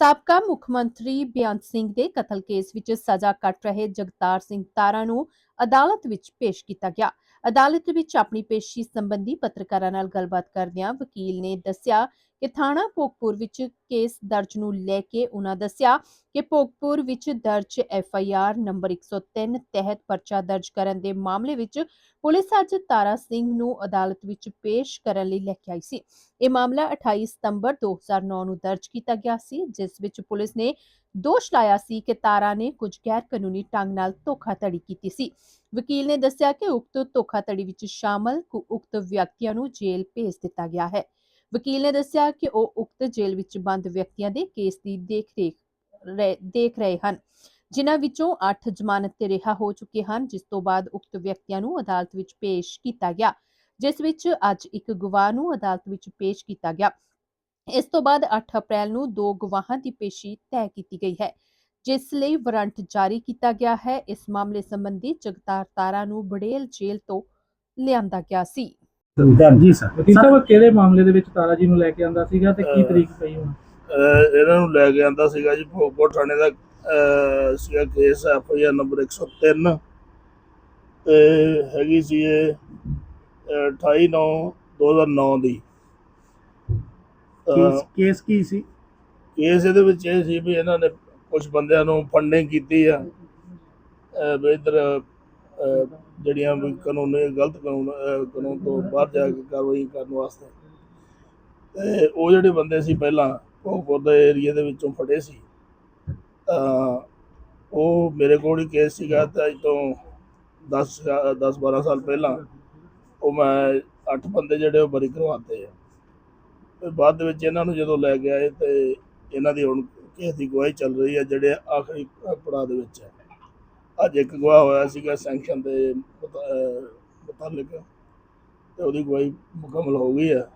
ਸਾਬਕਾ ਮੁੱਖ ਮੰਤਰੀ ਬੇਅੰਤ ਸਿੰਘ ਦੇ ਕਤਲ ਕੇਸ ਵਿੱਚ ਸਜ਼ਾ ਕੱਟ ਰਹੇ ਜਗਤਾਰ ਸਿੰਘ ਤਾਰਾ ਨੂੰ ਅਦਾਲਤ ਵਿੱਚ ਪੇਸ਼ ਕੀਤਾ ਗਿਆ। ਅਦਾਲਤ ਵਿੱਚ ਆਪਣੀ ਪੇਸ਼ੀ ਸੰਬੰਧੀ ਪੱਤਰਕਾਰਾਂ ਨਾਲ ਗੱਲਬਾਤ ਕਰਦਿਆਂ ਵਕੀਲ ਨੇ ਦੱਸਿਆ ਕਿ ਥਾਣਾ ਭੋਗਪੁਰ ਵਿੱਚ ਕੇਸ ਦਰਜ ਨੂੰ ਲੈ ਕੇ ਉਹਨਾਂ ਦੱਸਿਆ ਕਿ ਭੋਗਪੁਰ ਵਿੱਚ ਦਰਜ ਐਫ ਆਈ ਆਰ ਨੰਬਰ 103 ਤਹਿਤ ਪਰਚਾ ਦਰਜ ਕਰਨ ਦੇ ਮਾਮਲੇ ਵਿੱਚ ਪੁਲਿਸ ਅੱਜ ਤਾਰਾ ਸਿੰਘ ਨੂੰ ਅਦਾਲਤ ਵਿੱਚ ਪੇਸ਼ ਕਰਨ ਲਈ ਲੈ ਕੇ ਆਈ ਸੀ। ਇਹ ਮਾਮਲਾ 28 ਸਤੰਬਰ 2009 ਨੂੰ ਦਰਜ ਕੀਤਾ ਗਿਆ ਸੀ, ਜਿਸ ਵਿੱਚ ਪੁਲਿਸ ਨੇ ਦੋਸ਼ ਲਾਇਆ ਸੀ ਕਿ ਤਾਰਾ ਨੇ ਕੁਝ ਗੈਰ ਕਾਨੂੰਨੀ ਢੰਗ ਨਾਲ ਧੋਖਾਧੜੀ ਕੀਤੀ ਸੀ। ਵਕੀਲ ਨੇ ਦੱਸਿਆ ਕਿ ਉਕਤ ਧੋਖਾਧੜੀ ਵਿੱਚ ਸ਼ਾਮਲ ਉਕਤ ਵਿਅਕਤੀਆਂ ਨੂੰ ਜੇਲ੍ਹ ਭੇਜ ਦਿੱਤਾ ਗਿਆ ਹੈ। ਵਕੀਲ ਨੇ ਦੱਸਿਆ ਕਿ ਉਹ ਉਕਤ ਜੇਲ੍ਹ ਵਿੱਚ ਬੰਦ ਵਿਅਕਤੀਆਂ ਦੇ ਕੇਸ ਦੀ ਦੇਖਰੇਖ ਰਹਿ- ਦੇਖ ਰਹੇ ਹਨ। ਜਿਨ੍ਹਾਂ ਵਿੱਚੋਂ 8 ਜ਼ਮਾਨਤ ਤੇ ਰਿਹਾ ਹੋ ਚੁੱਕੇ ਹਨ, ਜਿਸ ਤੋਂ ਬਾਅਦ ਉਕਤ ਵਿਅਕਤੀਆਂ ਨੂੰ ਅਦਾਲਤ ਵਿੱਚ ਪੇਸ਼ ਕੀਤਾ ਗਿਆ। ਜਿਸ ਵਿੱਚ ਅੱਜ ਇੱਕ ਗਵਾਹ ਨੂੰ ਅਦਾਲਤ ਵਿੱਚ ਪੇਸ਼ ਕੀਤਾ ਗਿਆ। ਇਸ ਤੋਂ ਬਾਅਦ 8 ਅਪ੍ਰੈਲ ਨੂੰ ਦੋ ਗਵਾਹਾਂ ਦੀ ਪੇਸ਼ੀ ਤੈਅ ਕੀਤੀ ਗਈ ਹੈ ਜਿਸ ਲਈ ਵਾਰੰਟ ਜਾਰੀ ਕੀਤਾ ਗਿਆ ਹੈ। ਇਸ ਮਾਮਲੇ ਸੰਬੰਧੀ ਜਗਤਾਰ ਤਾਰਾ ਨੂੰ ਬੜੇਲ ਜੇਲ੍ਹ ਤੋਂ ਲਿਆਂਦਾ ਗਿਆ ਸੀ। ਜੀ ਸਰ ਵਕੀਲ ਸਾਹਿਬ ਕਿਹੜੇ ਮਾਮਲੇ ਦੇ ਵਿੱਚ ਤਾਰਾ ਜੀ ਨੂੰ ਲੈ ਕੇ ਆਂਦਾ ਸੀਗਾ ਤੇ ਕੀ ਅਹ ਤਰੀਕ ਪਈ ਹੁਣ? ਅਹ ਇਹਨਾਂ ਨੂੰ ਲੈ ਕੇ ਆਂਦਾ ਸੀਗਾ ਜੀ ਭੋਗਪੁਰ ਥਾਣੇ ਦਾ ਅਹ ਸੀਗਾ case F I R number 103 ਤੇ ਹੈਗੀ ਸੀ ਇਹ ਅਹ 28 9 2009 ਦੀ। ਕੇਸ ਕੇਸ ਕੀ ਸੀ? ਕੇਸ ਇਹਦੇ ਵਿੱਚ ਇਹ ਸੀ ਵੀ ਇਹਨਾਂ ਨੇ ਕੁਝ ਬੰਦਿਆਂ ਨੂੰ ਫੰਡਿੰਗ ਕੀਤੀ ਆ। ਇੱਧਰ ਜਿਹੜੀਆਂ ਵੀ ਕਾਨੂੰਨੀ ਗਲਤ ਕਾਨੂੰਨ ਕਾਨੂੰਨ ਤੋਂ ਬਾਹਰ ਜਾ ਕੇ ਕਾਰਵਾਈ ਕਰਨ ਵਾਸਤੇ। ਤੇ ਉਹ ਜਿਹੜੇ ਬੰਦੇ ਸੀ ਪਹਿਲਾਂ ਭੋਗਪੁਰ ਦੇ ਏਰੀਆ ਦੇ ਵਿੱਚੋਂ ਫੜੇ ਸੀ। ਤਾਂ ਉਹ ਮੇਰੇ ਕੋਲ ਹੀ ਕੇਸ ਸੀਗਾ ਤੇ ਅੱਜ ਤੋਂ 10 10 12 ਸਾਲ ਪਹਿਲਾਂ ਉਹ ਮੈਂ ਅੱਠ ਬੰਦੇ ਜਿਹੜੇ ਉਹ ਬਰੀ ਕਰਵਾਤੇ ਆ। ਬਾਅਦ ਦੇ ਵਿੱਚ ਇਹਨਾਂ ਨੂੰ ਜਦੋਂ ਲੈ ਕੇ ਆਏ ਤੇ ਇਹਨਾਂ ਦੀ ਹੁਣ ਕੇਸ ਦੀ ਗਵਾਹੀ ਚੱਲ ਰਹੀ ਹੈ ਜਿਹੜੇ ਆਖਰੀ ਪੜਾਅ ਦੇ ਵਿੱਚ ਹੈ। ਅੱਜ ਇੱਕ ਗਵਾਹ ਹੋਇਆ ਸੀਗਾ ਸੈਂਕਸ਼ਨ ਦੇ ਮੁਤਾਲਿਕ ਤੇ ਉਹਦੀ ਗਵਾਹੀ ਮੁਕੰਮਲ ਹੋ ਗਈ ਹੈ।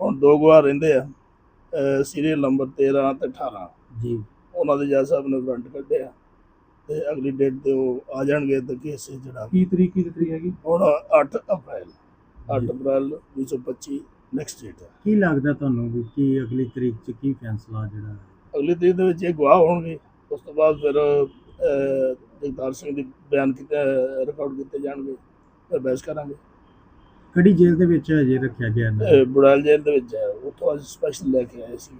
ਹੁਣ ਦੋ ਗਵਾਹ ਰਹਿੰਦੇ ਆ ਸੀਰੀਅਲ ਨੰਬਰ 13 ਤੇ 18 ਜੀ। ਉਹਨਾਂ ਦੇ ਜੱਜ ਸਾਹਿਬ ਨੇ ਵਾਰੰਟ ਕੱਢਿਆ ਤੇ ਅਗਲੀ ਡੇਟ ਤੇ ਉਹ ਆ ਜਾਣਗੇ ਤੇ ਕੇਸ ਜਿਹੜਾ ਕੀ ਤਰੀਕ ਕੀ ਤਰੀਕ ਹੈਗੀ? ਹੁਣ 8 ਅਪ੍ਰੈਲ 8 ਅਪ੍ਰੈਲ 2025 ਨੈਕਸਟ ਡੇਟ ਹੈ। ਕੀ ਲੱਗਦਾ ਤੁਹਾਨੂੰ ਵੀ ਕੀ ਅਗਲੀ ਤਰੀਕ ਚ ਕੀ ਫੈਸਲਾ ਜਿਹੜਾ ਹੈ? ਅਗਲੀ ਤਰੀਕ ਦੇ ਵਿੱਚ ਇਹ ਗਵਾਹ ਹੋਣਗੇ। ਉਸ ਤੋਂ ਬਾਅਦ ਫਿਰ ਅਹ, ਜਗਤਾਰ ਸਿੰਘ ਦੀ ਬਿਆਨ ਕੀਤੇ ਰਿਕਾਰਡ ਕੀਤੇ ਜਾਣਗੇ। ਫਿਰ ਬਹਿਸ ਕਰਾਂਗੇ। ਕਿਹੜੀ ਜੇਲ੍ਹ ਦੇ ਵਿੱਚ ਅਜੇ ਰੱਖਿਆ ਗਿਆ ਇਹਨਾਂ ਨੂੰ? ਬੁੜਾਲ ਜੇਲ੍ਹ ਦੇ ਵਿੱਚ ਹੈ। ਉੱਥੋਂ ਅੱਜ ਸਪੈਸ਼ਲ ਲੈ ਕੇ ਆਏ ਸੀ।